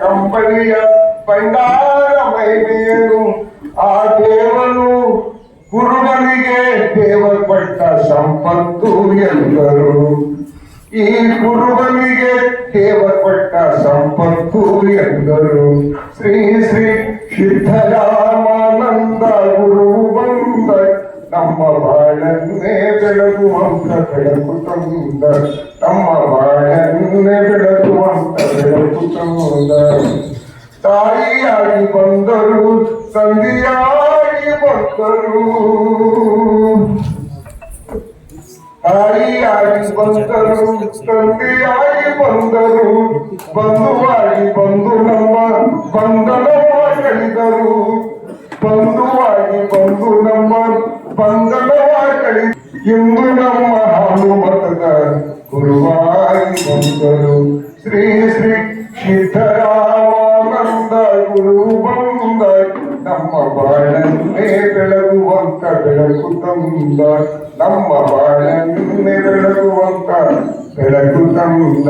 ಕಂಬಳಿಯ ಬಂಗಾರ ಮೈಮೆಯನು ಆ ದೇವನು ಕುರುಬನಿಗೆ ದೇವ ಕೊಟ್ಟ ಸಂಪತ್ತು ಎಂದರು ಈ ಕುರುಬನಿಗೆ ದೇವ ಕೊಟ್ಟ ಸಂಪತ್ತು ಎಂದರು ಶ್ರೀ ಶ್ರೀ ಸಿದ್ಧರಾಮಾನಂದ ಗುರು ಬಂದ ನಮ್ಮ ಬಾಳನ್ನೇ ಬೆಳಗುವಂತ ಬೆಳಕು ತಂದ, ನಮ್ಮ ಬಾಳನ್ನೇ ಬೆಳಗುವಂತ ಬೆಳಕು ತಂದ ತಾಯಿಯಾಗಿ ಬಂದರು ತಂದೆಯಾಗಿ ಬಂದರು ತಾಯಿಯಾಗಿ ಬಂದರು ತಂದೆಯಾಗಿ ಬಂದರು ಬಂಧುವಾಗಿ ಬಂದು ನಮ್ಮ ಬಂಧನ ಮಾಡಿದರು ಬಂಧುವಾಗಿ ಬಂದು ನಮ್ಮ ಬಂಧನವ ಕಳಿ ಇಂದು ನಮ್ಮ ಹಾಲು ಮತದ ಗುರುವಾಗಿ ಬಂದರು ಶ್ರೀ ಶ್ರೀ ಸಿದ್ಧರಾಮಾನಂದ ಗುರು ಬಂದ ನಮ್ಮ ಬಾಳನ್ನೇ ಬೆಳಗುವಂತ ಬೆಳಕು ತಂದ ನಮ್ಮ ಬಾಳನ್ನೇ ಬೆಳಗುವಂತ ಬೆಳಕು ತಂದ